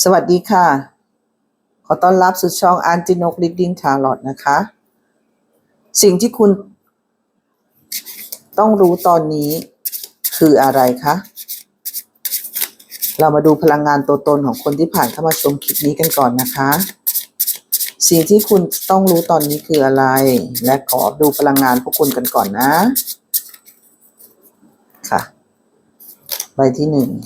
สวัสดีค่ะ ขอต้อนรับสู่ช่องอันจินกลิดดิ้งทาร์ลอตนะคะ สิ่งที่คุณต้องรู้ตอนนี้คืออะไรคะ เรามาดูพลังงานตัวตนของคนที่ผ่านเข้ามาชมคลิปนี้กันก่อนนะคะ สิ่งที่คุณต้องรู้ตอนนี้คืออะไร และขอดูพลังงานพวกคุณกันก่อนนะ ค่ะ ใบที่หนึ่ง อืม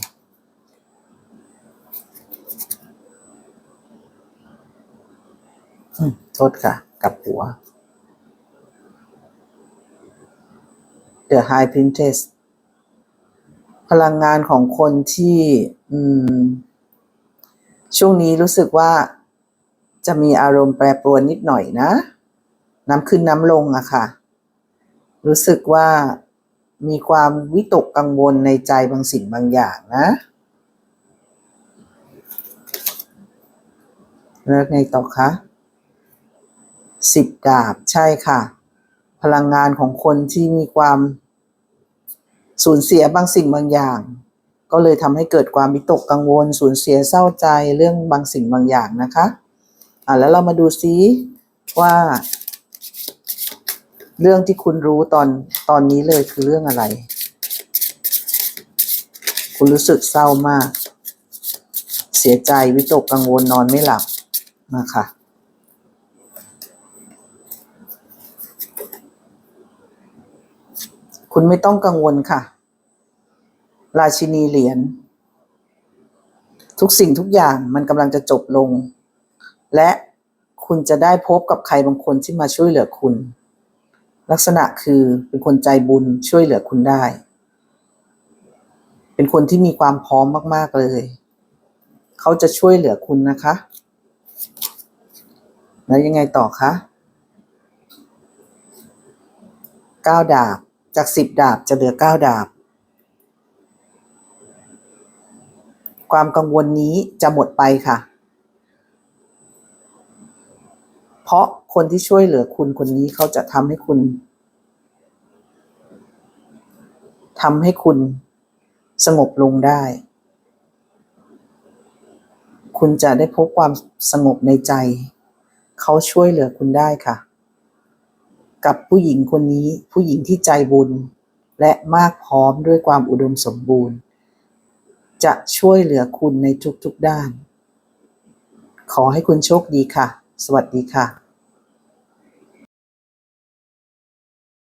โทษค่ะ กับหัว The High Princess พลังงานของคนที่ช่วงนี้รู้สึกว่าจะมีอารมณ์แปรปรวนนิดหน่อยนะ น้ำขึ้นน้ำลงอะค่ะ รู้สึกว่ามีความวิตกกังวลในใจบางสิ่งบางอย่างนะแล้วไงต่อคะ สิบดาบใช่ค่ะ พลังงานของคนที่มีความสูญเสียบางสิ่งบางอย่าง ก็เลยทำให้เกิดความวิตกกังวล สูญเสียเศร้าใจเรื่องบางสิ่งบางอย่างนะคะอะแล้วเรามาดูซิว่า เรื่องที่คุณรู้ตอนตอนนี้เลยคือเรื่องอะไร คุณรู้สึกเศร้ามาก เสียใจวิตกกังวลนอนไม่หลับนะคะ คุณไม่ต้องกังวลค่ะ ราชินีเหรียญ ทุกสิ่งทุกอย่างมันกำลังจะจบลง และคุณจะได้พบกับใครบางคนที่มาช่วยเหลือคุณ ลักษณะคือเป็นคนใจบุญช่วยเหลือคุณได้ เป็นคนที่มีความพร้อมมาก ๆ เลย เขาจะช่วยเหลือคุณนะคะ แล้วยังไงต่อคะเก้าดาบ จากสิบดาบจะเหลือเก้าดาบ ความกังวลนี้จะหมดไปค่ะ เพราะคนที่ช่วยเหลือคุณคนนี้เขาจะทำให้คุณทำให้คุณสงบลงได้ คุณจะได้พบความสงบในใจ เขาช่วยเหลือคุณได้ค่ะ กับผู้หญิงคนนี้ผู้หญิงที่ใจบุญ และมากพร้อมด้วยความอุดมสมบูรณ์ จะช่วยเหลือคุณในทุกๆด้าน ขอให้คุณโชคดีค่ะ สวัสดีค่ะ